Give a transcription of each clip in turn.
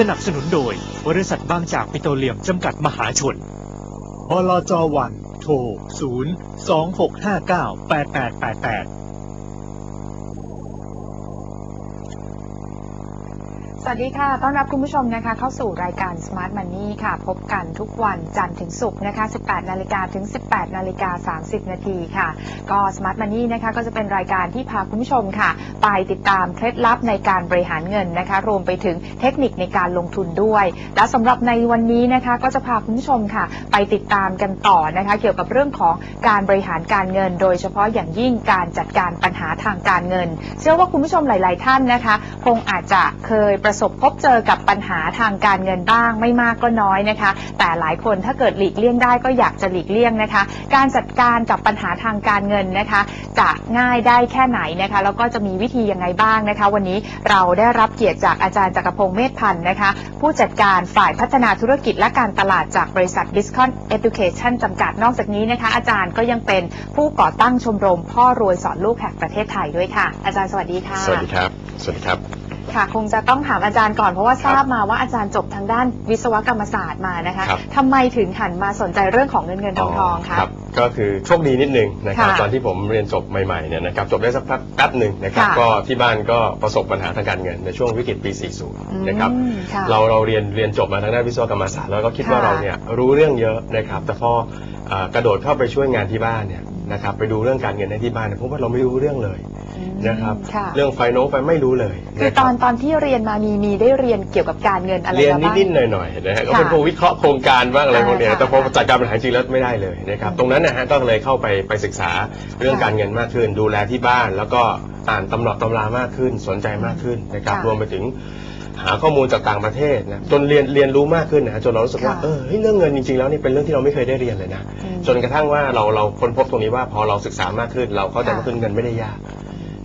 สนับสนุนโดย บริษัทบางจากปิโตรเลียมจำกัดมหาชน บลจวัน โทร 0 2 6 5 9 8 8 8 8 สวัสดีค่ะ ต้อนรับคุณผู้ชมนะคะ เข้าสู่รายการ Smart Money ค่ะ พบกันทุกวันจันทร์ถึงศุกร์นะคะ 18 นาฬิกาถึง 18 นาฬิกา 30 นาทีค่ะ ก็ Smart Money นะคะ ก็จะเป็นรายการที่พาคุณผู้ชมค่ะ ไปติดตามเคล็ดลับในการบริหารเงินนะคะ รวมไปถึงเทคนิคในการลงทุนด้วย และสำหรับในวันนี้นะคะ ก็จะพาคุณผู้ชมค่ะ ไปติดตามกันต่อนะคะ เกี่ยวกับเรื่องของการบริหารการเงิน โดยเฉพาะอย่างยิ่งการจัดการปัญหาทางการเงิน เชื่อว่าคุณผู้ชมหลาย ๆ ท่านนะคะ คงอาจจะเคยประสบพบเจอกับปัญหาทางการเงินบ้าง ไม่มากก็น้อยนะคะ แต่หลายคนถ้าเกิดหลีกเลี่ยงได้ก็อยากจะหลีกเลี่ยงนะคะ การจัดการกับปัญหาทางการเงินนะคะ จะง่ายได้แค่ไหนนะคะ แล้วก็จะมีวิธียังไงบ้างนะคะ วันนี้เราได้รับเกียรติจากอาจารย์จักรพงศ์เมธพันธ์นะคะ ผู้จัดการฝ่ายพัฒนาธุรกิจและการตลาดจากบริษัท d i s c o n Education จำกัดนอกจากนี้นะคะ อาจารย์ก็ยังเป็นผู้ก่อตั้งชมรม พ่อรวยสอนลูกแห่งประเทศไทยด้วยค่ะ อาจารย์สวัสดีค่ะ สวัสดีครับ สวัสดีครับ ค่ะ คงจะต้องถามอาจารย์ก่อนเพราะว่าครับทราบมาว่าอาจารย์จบทางด้านวิศวกรรมศาสตร์มานะคะครับ ทำไมถึงหันมาสนใจเรื่องของเงินเงินทองทองคะ รับก็คือโชคดีนิดนึงนะครับค่ะตอนที่ผมเรียนจบใหม่ๆเนี่ยนะครับจบได้สักพักแป๊บหนึ่งนะครับค่ะก็ที่บ้านก็ประสบปัญหาทางการเงินในช่วงวิกฤตปี40 นะครับอืมค่ะเราเราเรียนเรียนจบมาทางด้านวิศวกรรมศาสตร์แล้วก็คิดว่าค่ะเราเนี่ยรู้เรื่องเยอะนะครับแต่พอเอ่อกระโดดเข้าไปช่วยงานที่บ้านเนี่ยนะครับไปดูเรื่องการเงินในที่บ้านเนี่ยพบว่าเราไม่รู้เรื่องเลยอืม นะครับ ค่ะ เรื่องไฟโนไปไม่รู้เลยคือนะตรับอนตอนที่เรียนมามีมีได้เรียนเกี่ยวกับการเงินอะไรเรียนมาบ้าง นิดๆหน่อยๆนะฮะก็ค่ะเป็นพวกวิเคราะห์โครงการบ้างอะไรพวกเนี้ยอ่าแต่พอค่ะจัดการบริหารจริงแล้วไม่ได้เลยนะครับอืมตรงนั้นนะฮะก็เลยเข้าไปไปศึกษาเรื่องค่ะการเงินมากขึ้น ดูแลที่บ้าน แล้วก็อ่านตำรับตำรามากขึ้น สนใจมากขึ้นนะครับค่ะ รวมไปถึง หาข้อมูลจากต่างประเทศนะจนเรียนเรียนรู้มากขึ้นนะฮะจนเรารู้สึกว่าค่ะ เออเฮ้ยเรื่องเงินจริงๆแล้วนี่เป็นเรื่องที่เราไม่เคยได้เรียนเลยนะ อืม จนกระทั่งว่าเราเราค้นพบตรงนี้ว่าพอเราศึกษามากขึ้น เราเข้าใจค่ะ มากขึ้นเงินไม่ได้ยาก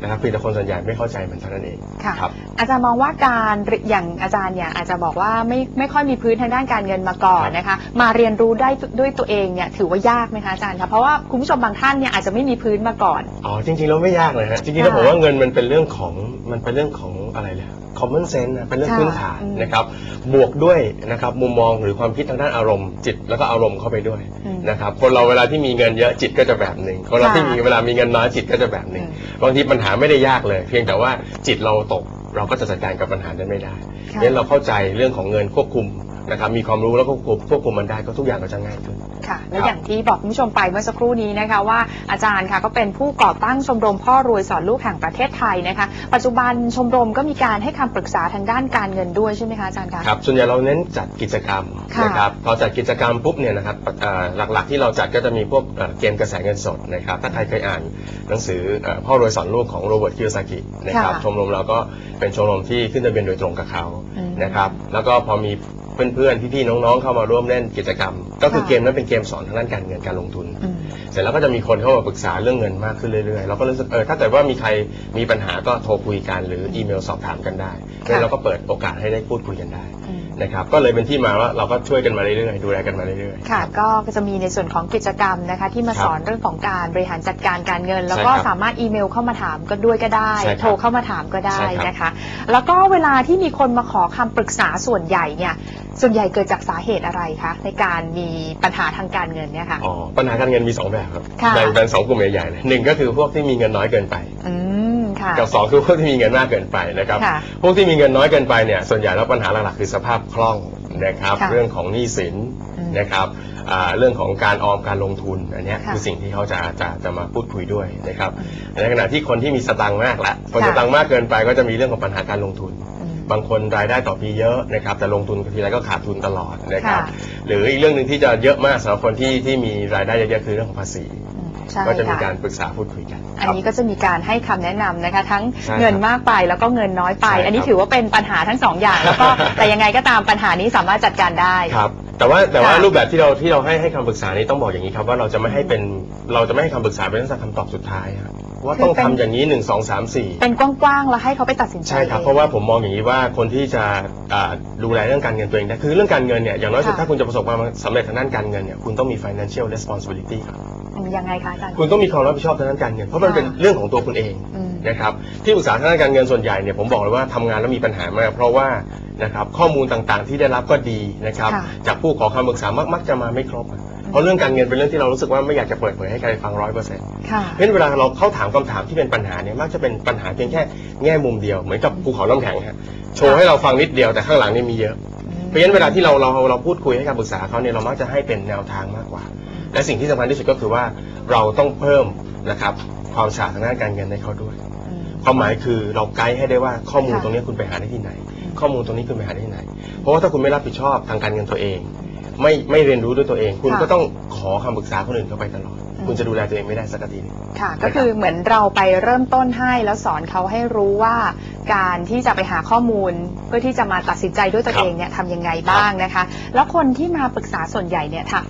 นะครับเพียงแต่คนส่วนใหญ่ไม่เข้าใจมันเท่านั้นเองค่ะ ครับ อาจารย์มองว่าการอย่างอาจารย์เนี่ยอาจจะบอกว่าไม่ไม่ค่อยมีพื้นทางด้านการเงินมาก่อนนะคะ มาเรียนรู้ได้ด้วยตัวเองเนี่ยถือว่ายากไหมคะอาจารย์คะเพราะว่าคุณผู้ชมบางท่านเนี่ยอาจจะไม่มีพื้นมาก่อน อ๋อจริงๆแล้วไม่ยากเลยฮะจริงๆแล้วค่ะผมว่าเงินมันเป็นเรื่องของมันเป็นเรื่องของอะไรเลย common sense นะเป็นเรื่องค่ะพื้นฐานอืมนะครับบวกด้วยนะครับมุมมองหรือความคิดทางด้านอารมณ์จิตแล้วก็อารมณ์เข้าไปด้วยอืมนะครับคนเราเวลาที่มีเงินเยอะจิตก็จะแบบหนึ่งคนเราค่ะที่มีเวลามีเงินน้อยจิตก็จะแบบหนึ่งอืมบางทีปัญหาไม่ได้ยากเลย เพียงแต่ว่าจิตเราตกเราก็จะจัดการกับปัญหานั้นไม่ได้ค่ะงั้นเราเข้าใจเรื่องของเงินควบคุม นะครับมีความรู้แล้วก็ควบคุมควบคุมมันได้ก็ทุกอย่างก็จะง่ายขึ้น ค่ะและครับอย่างที่บอกคุณผู้ชมไปเมื่อสักครู่นี้นะคะว่าอาจารย์ค่ะก็เป็นผู้ก่อตั้งชมรมพ่อรวยสอนลูกแห่งประเทศไทยนะคะ ปัจจุบันชมรมก็มีการให้คำปรึกษาทางด้านการเงินด้วยใช่ไหมคะอาจารย์คะ ครับส่วนใหญ่เราเน้นจัดกิจกรรมค่ะนะครับพอจัดกิจกรรมปุ๊บเนี่ยนะครับเอ่อหลักๆ ที่เราจัดก็จะมีพวกเอ่อเกมกระแสเงินสดนะครับถ้าใครเคยอ่านหนังสือเอ่อพ่อรวยสอนลูกของโรเบิร์ตคิวซากินะครับค่ะ ชมรมเราก็เป็นชมรมที่ขึ้นทะเบียนโดยตรงกับเขาอืม นะครับแล้วก็พอมี เพื่อนๆ พี่ๆ น้องๆ เข้ามาร่วมเล่นกิจกรรม ก็คือค่ะเกมนั้นเป็นเกมสอนทางด้านการเงินการลงทุนอืมเสร็จแล้วก็จะมีคนเข้ามาปรึกษาเรื่องเงินมากขึ้นเรื่อยๆ เราก็รู้สึกเออถ้าเกิดว่ามีใครมีปัญหาก็โทรคุยกันหรืออีเมลสอบถามกันได้ค่ะแล้วเราก็เปิดโอกาสให้ได้พูดคุยกันได้อืม นะครับก็เลยเป็นที่มาว่าเราก็ช่วยกันมาเรื่อยๆดูแลกันมาเรื่อยๆ ค่ะก็จะมีในส่วนของกิจกรรมนะคะ ที่มาครับสอนเรื่องของการบริหารจัดการการเงิน แล้วใช่ก็ครับสามารถอีเมลเข้ามาถามก็ด้วยก็ได้ใช่ครับโทรเข้ามาถามก็ได้ใช่ครับนะคะ แล้วก็เวลาที่มีคนมาขอคำปรึกษาส่วนใหญ่เนี่ยส่วนใหญ่เกิดจากสาเหตุอะไรคะในการมีปัญหาทางการเงินเนี่ยค่ะอ๋อปัญหาการเงินมีสองแบบครับค่ะแบ่งเป็นสองกลุ่มใหญ่ๆเลยหนึ่งก็คือพวกที่มีเงินน้อยเกินไปอืม ค่ะกับสองคือพวกที่มีเงินมากเกินไปนะครับค่ะพวกที่มีเงินน้อยเกินไปเนี่ยส่วนใหญ่แล้วปัญหาหลักๆคือสภาพคล่องนะครับ ค่ะเรื่องของหนี้สินอืมนะครับอ่าเรื่องของการออมการลงทุนอันเนี้ยค่ะคือสิ่งที่เขาจะจะจะมาพูดคุยด้วยนะครับอืมในขณะที่คนที่มีสตังค์มากละคนค่ะ สตังค์มากเกินไปก็จะมีเรื่องของปัญหาการลงทุน อืม บางคนรายได้ต่อปีเยอะนะครับแต่ลงทุนทีไรก็ขาดทุนตลอดนะครับค่ะ หรืออีกเรื่องหนึ่งที่จะเยอะมากสำหรับคนที่ที่มีรายได้เยอะๆคือเรื่องของภาษีอืม ใช่ก็จะมีค่การปรึกษาพูดคุยกันอันนี้ก็จะมีการให้คำแนะนำนะคะ ทั้งใช่ครับเงินมากไปแล้วก็เงินน้อยไป ใช่ครับ อันนี้ถือว่าเป็นปัญหาทั้งสองอย่าง แล้วก็แต่ยังไงก็ตามปัญหานี้สามารถจัดการได้ ครับแต่ว่าแต่ว่าค่ะรูปแบบที่เราที่เราให้ให้คำปรึกษานี้ต้องบอกอย่างนี้ครับว่าเราจะไม่ให้เป็นเราจะไม่ให้คำปรึกษาเป็นลักษณะคำตอบสุดท้ายครับว่าต้องทำอย่างนี้หนึ่งสองสามสี่เป็นกว้างๆแล้วให้เขาไปตัดสินใจใช่ครับองเพราะว่าผมมองอย่างนี้ว่าคนที่จะอ่าดูแลเรื่องการเงินตัวเองได้คือเรื่องการเงินเนี่ยอย่างน้อยสุดค่ะถ้าคุณจะประสบความสำเร็จทางด้านการเงินเนี่ยคุณต้องมี financial responsibility ครับอืม ยังไงคะอาจารย์ คุณต้องมีความรับผิดชอบทางด้านการเงินเพราะมันค่ะเป็นเรื่องของตัวคุณเองอืม นะครับที่ปรึกษาทางด้านการเงินส่วนใหญ่เนี่ยผมบอกเลยว่าทำงานแล้วมีปัญหามาก เพราะว่านะครับข้อมูลต่างๆ ที่ได้รับก็ดีนะครับค่ะจากผู้ขอคำปรึกษามักมักจะมาไม่ครบอะเพราะเรื่องการเงินเป็นเรื่องที่เรารู้สึกว่าไม่อยากจะเปิดเผยให้ใครฟังร้อยเปอร์เซ็นต์ ค่ะ เพราะฉะนั้นเวลาเราเข้าถามคำถามที่เป็นปัญหาเนี่ยมักจะเป็นปัญหาเพียงแค่แง่มุมเดียวเหมือนกับภูเขาน้ำแข็งฮะโชว์ให้เราฟังนิดเดียวแต่ข้างหลังนี่มีเยอะ เพราะฉะนั้นเวลาที่เราเราเราพูดคุยให้คำปรึกษาเขาเนี่ยเรามักจะให้เป็นแนวทางมากกว่า และสิ่งที่สำคัญที่สุดก็คือว่าเราต้องเพิ่มนะครับความฉลาดทางด้านการเงินให้เขาด้วยอืมความหมายคือเราไกด์ให้ได้ว่าข้อมูลค่ะตรงนี้คุณไปหาได้ที่ไหน ข้อมูลตรงนี้คุณไปหาได้ที่ไหน เพราะว่าถ้าคุณไม่รับผิดชอบทางการเงินตัวเอง ไม่ไม่เรียนรู้ด้วยตัวเอง คุณค่ะก็ต้องขอคำปรึกษาคนอื่นเข้าไปตลอดอืมคุณจะดูแลตัวเองไม่ได้สักทีหนึง ค่ะ ก็คือเหมือนเราไปเริ่มต้นให้แล้วสอนเขาให้รู้ว่า การที่จะไปหาข้อมูล เพื่อที่จะมาตัดสินใจด้วยตัวครับเองเนี่ยทำยังไงบ้างนะคะ แล้วคนที่มาปรึกษาส่วนใหญ่เนี่ยค่ะ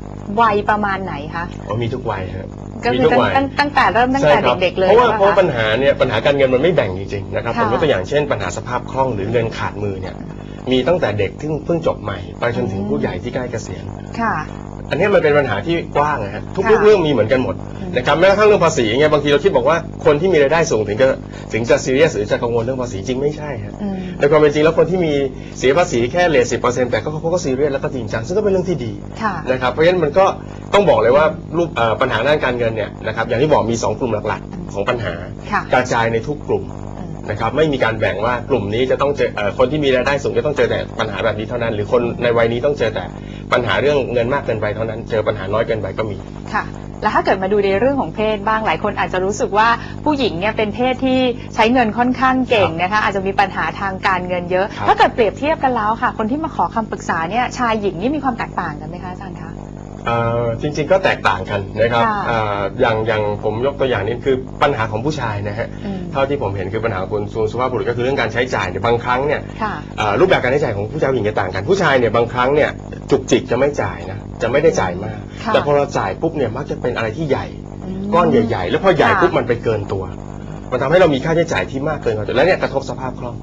วัยประมาณไหนคะอ๋อมีทุกวัยครับก็มีคือทุกตั้งวัยตั้งตั้งแต่เริ่มตั้งแต่ใช่ครับเด็กๆเลยเพราะว่าหอเพราะว่าปปัญล่คหาเนี่ยปัญหาการเงินมันไม่แบ่งจริงๆนะครับค่ะผมยกตัวอย่างเช่นปัญหาสภาพคล่องหรือเงินขาดมือเนี่ยมีตั้งแต่เด็กที่เพิ่งจบใหม่ ไปจนถึงอืมผู้ใหญ่ที่ใกล้เกษียณค่ะ อันนี้มันเป็นปัญหาที่กว้างนะฮะทุกค่ะเรื่องมีเหมือนกันหมดอืมนะครับแม้กระทั่งเรื่องภาษีเงี้ยบางทีเราคิดบอกว่าคนที่มีรายได้สูงถึงจะถึงจะซีเรียสหรือจะกังวลเรื่องภาษีจริงไม่ใช่ฮะอืมในความเป็นจริงแล้วคนที่มีเสียภาษีแค่เลทสิบเปอร์เซ็นต์แต่ก็เขาก็ซีเรียสแล้วก็จริงจังซึ่งก็เป็นเรื่องที่ดีค่ะนะครับเพราะฉะนั้นมันก็ต้องบอกเลยว่ารูปเอ่อปัญหาด้านการเงินเนี่ยนะครับอย่างที่บอกมี 2 กลุ่มหลักๆ ของปัญหาค่ะกระจายในทุกกลุ่มอืม นะครับไม่มีการแบ่งว่ากลุ่มนี้จะต้องเจอเอ่อคนที่มีรายได้สูงจะต้องเจอแต่ปัญหาแบบนี้เท่านั้น หรือคนในวัยนี้ต้องเจอแต่ปัญหาเรื่องเงินมากเกินไปเท่านั้น เจอปัญหาน้อยเกินไปก็มีค่ะแล้วถ้าเกิดมาดูในเรื่องของเพศบ้างหลายคนอาจจะรู้สึกว่าผู้หญิงเนี่ยเป็นเพศที่ใช้เงินค่อนข้างเก่งนะคะอาจจะมีปัญหาทางการเงินเยอะครับถ้าเกิดเปรียบเทียบกันแล้วค่ะ คนที่มาขอคำปรึกษาเนี่ยชายหญิงนี่มีความแตกต่างกันไหมคะอาจารย์คะเอ่อ จริงๆก็แตกต่างกันนะครับค่ะเอ่ออย่างอย่างผมยกตัวอย่างนี้คือปัญหาของผู้ชายนะฮะอืม เท่าที่ผมเห็นคือปัญหาของคุณสุภาพบุรุษก็คือเรื่องการใช้จ่ายเนี่ยบางครั้งเนี่ยค่ะ เอ่อรูปแบบการใช้จ่ายของผู้ชายผู้หญิงจะต่างกัน ผู้ชายเนี่ยบางครั้งเนี่ยจุกจิกจะไม่จ่ายนะจะไม่ได้จ่ายมาก ค่ะ แต่พอเราจ่ายปุ๊บเนี่ยมักจะเป็นอะไรที่ใหญ่ ม ก้อนใหญ่ ๆ แล้วพอใหญ่ค่ะ ปุ๊บมันไปเกินตัว มันทำให้เรามีค่าใช้จ่ายที่มากเกินกว่าตัวแล้วเนี่ยกระทบสภาพคล่อง